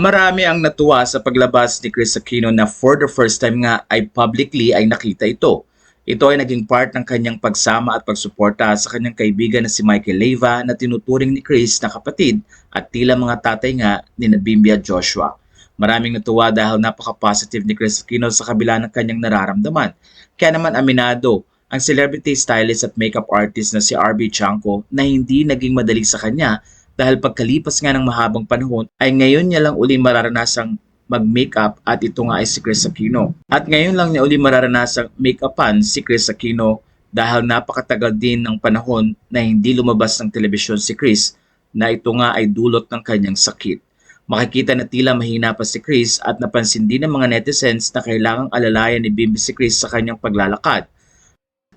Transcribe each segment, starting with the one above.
Marami ang natuwa sa paglabas ni Chris Aquino na for the first time nga ay publicly ay nakita ito. Ito ay naging part ng kanyang pagsama at pagsuporta sa kanyang kaibigan na si Michael Leyva na tinuturing ni Chris na kapatid at tila mga tatay nga ni Nabimbia Joshua. Maraming natuwa dahil napaka-positive ni Chris Aquino sa kabila ng kanyang nararamdaman. Kaya naman aminado ang celebrity stylist at makeup artist na si RB Chanko na hindi naging madali sa kanya dahil pagkalipas nga ng mahabang panahon ay ngayon niya lang uli mararanasang mag-makeup at ito nga ay si Chris Aquino. At ngayon lang niya uli mararanasang make-upan si Chris Aquino dahil napakatagal din ng panahon na hindi lumabas ng telebisyon si Chris na ito nga ay dulot ng kanyang sakit. Makikita na tila mahina pa si Chris at napansin din ng mga netizens na kailangang alalayan ni Bimbi si Chris sa kanyang paglalakad.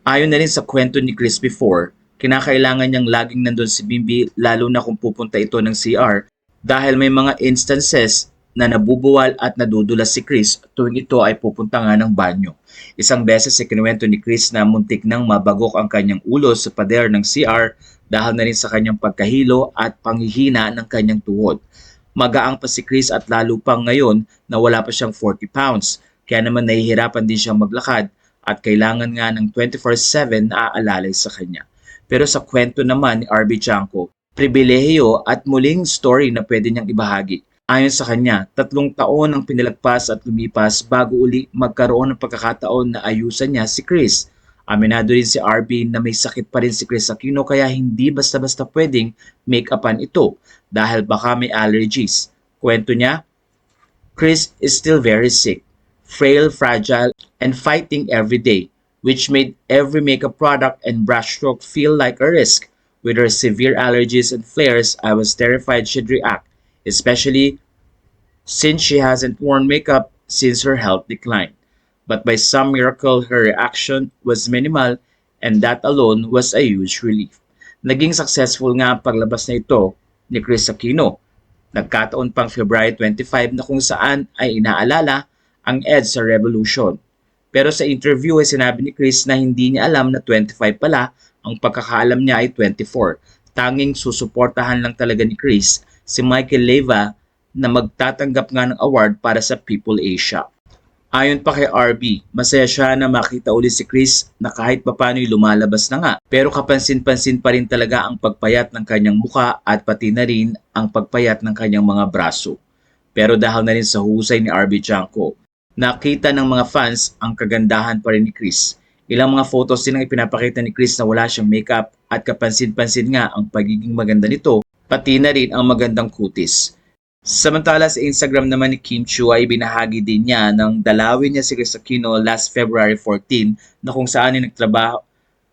Ayon na rin sa kwento ni Chris before, kinakailangan niyang laging nandun si Bimbi lalo na kung pupunta ito ng CR dahil may mga instances na nabubuwal at nadudulas si Chris tuwing ito ay pupunta nga ng banyo. Isang beses si kinuwento ni Chris na muntik nang mabagok ang kanyang ulo sa pader ng CR dahil na rin sa kanyang pagkahilo at panghihina ng kanyang tuhod. Magaang pa si Chris at lalo pang ngayon na wala pa siyang 40 pounds. Kaya naman nahihirapan din siyang maglakad at kailangan nga ng 24-7 na aalalay sa kanya. Pero sa kwento naman ni RB Chanko, pribilehiyo at muling story na pwede niyang ibahagi. Ayon sa kanya, tatlong taon ang pinalagpas at lumipas bago uli magkaroon ng pagkakataon na ayusan niya si Chris. Aminado rin si RB na may sakit pa rin si Chris Aquino kaya hindi basta-basta pwedeng make-upan ito dahil baka may allergies. Kwento niya, Chris is still very sick, frail, fragile, and fighting every day, which made every makeup product and brushstroke feel like a risk. With her severe allergies and flares, I was terrified she'd react, especially since she hasn't worn makeup since her health declined. But by some miracle, her reaction was minimal and that alone was a huge relief. Naging successful nga paglabas na ito ni Chris Aquino. Nagkataon pang February 25 na kung saan ay inaalala ang EDSA Revolution. Pero sa interview ay sinabi ni Chris na hindi niya alam na 25 pala, ang pagkakaalam niya ay 24. Tanging susuportahan lang talaga ni Chris si Michael Leyva na magtatanggap nga ng award para sa People Asia. Ayon pa kay RB, masaya siya na makita ulit si Chris na kahit papano'y lumalabas na nga. Pero kapansin-pansin pa rin talaga ang pagpayat ng kanyang muka at pati na rin ang pagpayat ng kanyang mga braso. Pero dahil na rin sa husay ni RB Janko, nakita ng mga fans ang kagandahan pa rin ni Chris. Ilang mga photos din ang ipinapakita ni Chris na wala siyang makeup at kapansin-pansin nga ang pagiging maganda nito, pati na rin ang magandang kutis. Samantala sa Instagram naman ni Kim Chu ay binahagi din niya ng dalawin niya si Chris Aquino last February 14 na kung saan ay nagtrabaho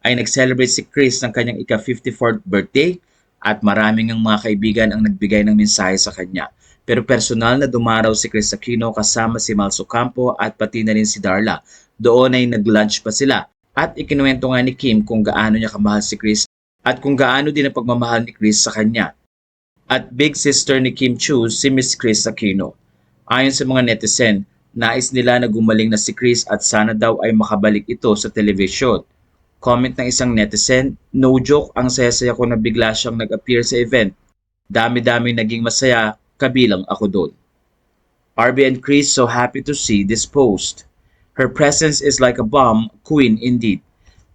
ay nag-celebrate si Chris ng kanyang ika-54th birthday at maraming ang mga kaibigan ang nagbigay ng mensahe sa kanya. Pero personal na dumaraw si Chris Aquino kasama si Malso Campo at pati na rin si Darla. Doon ay nag-lunch pa sila. At ikinuwento nga ni Kim kung gaano niya kamahal si Chris at kung gaano din ang pagmamahal ni Chris sa kanya at big sister ni Kim Chu si Miss Chris Aquino. Ayon sa mga netizen, nais nila na gumaling na si Chris at sana daw ay makabalik ito sa television. Comment ng isang netizen, no joke ang saya-saya ko na bigla siyang nag-appear sa event. Dami-dami naging masaya, kabilang ako doon. RB and Chris so happy to see this post. Her presence is like a bomb, queen indeed.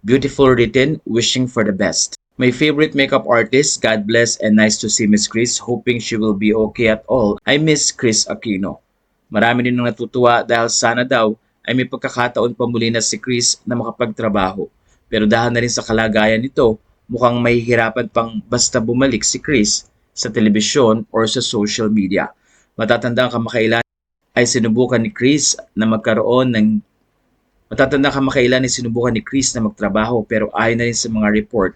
Beautiful written, wishing for the best. My favorite makeup artist, God bless and nice to see Miss Chris, hoping she will be okay at all. I miss Chris Aquino. Marami din nang natutuwa dahil sana daw ay may pagkakataon pa muli na si Chris na makapagtrabaho. Pero dahil na rin sa kalagayan nito, mukhang may hirapan pang basta bumalik si Chris sa telebisyon or sa social media. Matatanda kamakailan ay sinubukan ni Chris na magkaroon ng Matatanda kamakailan ay sinubukan ni Chris na magtrabaho pero ayon na rin sa mga report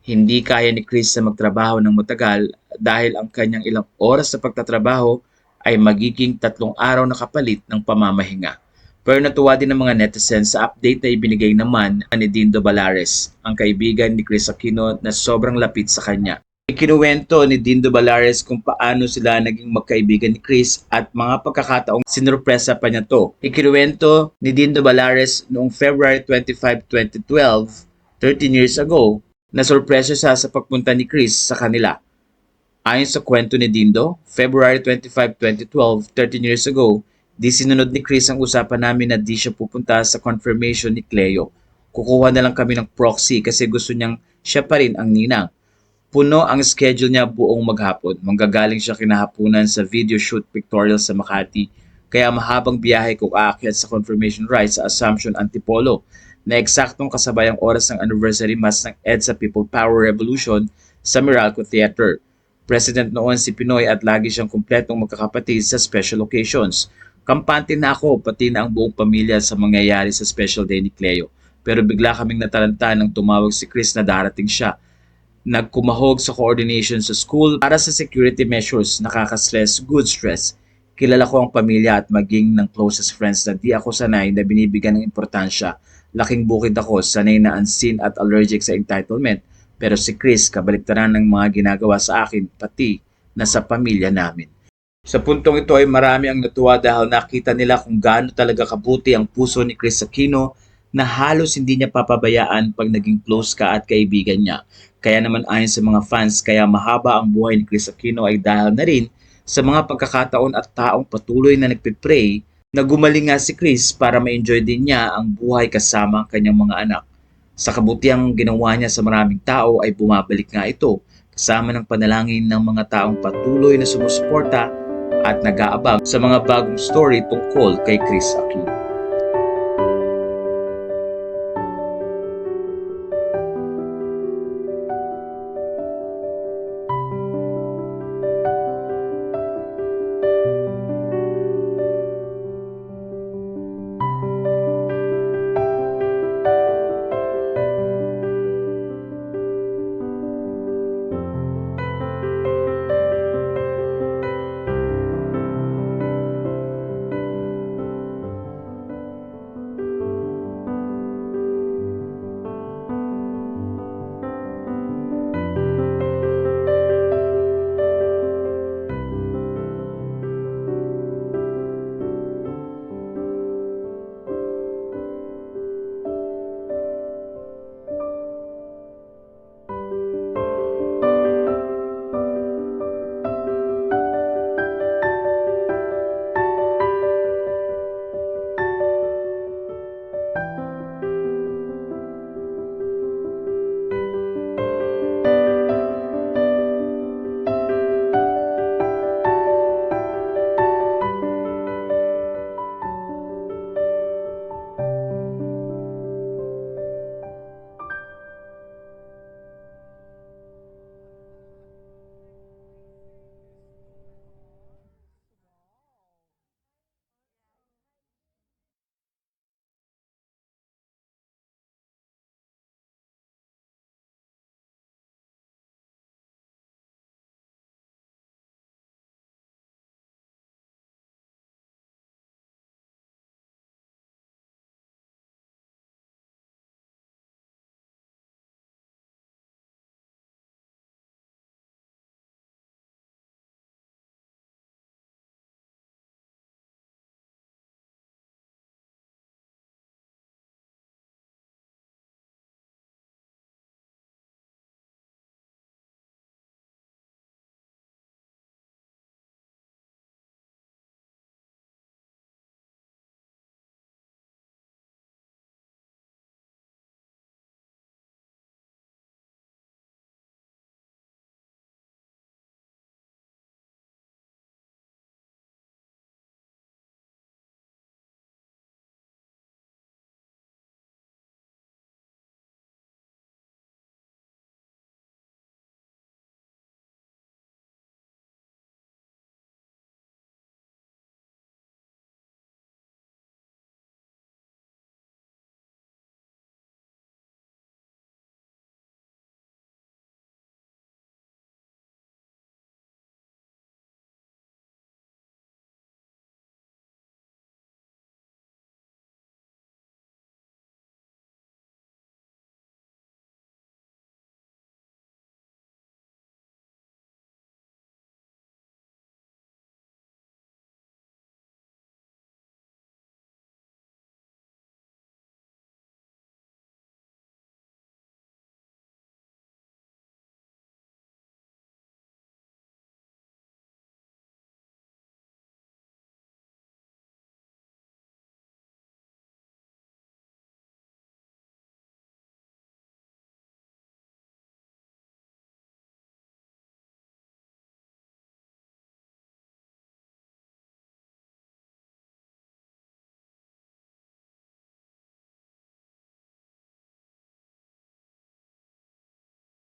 hindi kaya ni Chris na magtrabaho ng matagal dahil ang kanyang ilang oras sa pagtatrabaho ay magiging tatlong araw na kapalit ng pamamahinga. Pero natuwa din ng mga netizens sa update na ibinigay naman ni Dindo Balares, ang kaibigan ni Chris Aquino na sobrang lapit sa kanya. Ikinuwento ni Dindo Balares kung paano sila naging magkaibigan ni Chris at mga pagkakataong sinurpresa pa niya to. Ikinuwento ni Dindo Balares noong February 25, 2012, 13 years ago, na sorpresa siya sa pagpunta ni Chris sa kanila. Ayon sa kwento ni Dindo, February 25, 2012, 13 years ago, di sinunod ni Chris ang usapan namin na di siya pupunta sa confirmation ni Cleo. Kukuha na lang kami ng proxy kasi gusto niyang siya pa rin ang ninang. Puno ang schedule niya buong maghapon. Manggagaling siya kinahapunan sa video shoot pictorial sa Makati. Kaya mahabang biyahe kung aakyat sa confirmation ride sa Assumption Antipolo na eksaktong kasabay ang oras ng anniversary mass ng EDSA People Power Revolution sa Meralco Theater. President noon si Pinoy at lagi siyang kumpletong magkakapatid sa special occasions. Kampante na ako pati na ang buong pamilya sa mangyayari sa special day ni Cleo. Pero bigla kaming nataranta nang tumawag si Chris na darating siya. Nagkumahog sa coordination sa school para sa security measures, nakaka-stress, good stress. Kilala ko ang pamilya at maging ng closest friends na di ako sanay na binibigyan ng importansya. Laking bukid ako, sanay na unseen at allergic sa entitlement. Pero si Chris, kabaliktaran ng mga ginagawa sa akin, pati na sa pamilya namin. Sa puntong ito ay marami ang natuwa dahil nakita nila kung gaano talaga kabuti ang puso ni Chris Aquino na halos hindi niya papabayaan pag naging close ka at kaibigan niya. Kaya naman ayon sa mga fans, kaya mahaba ang buhay ni Chris Aquino ay dahil na rin sa mga pagkakataon at taong patuloy na nagpipray na gumaling nga si Chris para ma-enjoy din niya ang buhay kasama ang kanyang mga anak. Sa kabutiang ginawa niya sa maraming tao ay bumabalik nga ito kasama ng panalangin ng mga taong patuloy na sumusuporta at nag-aabang sa mga bagong story tungkol kay Chris Aquino.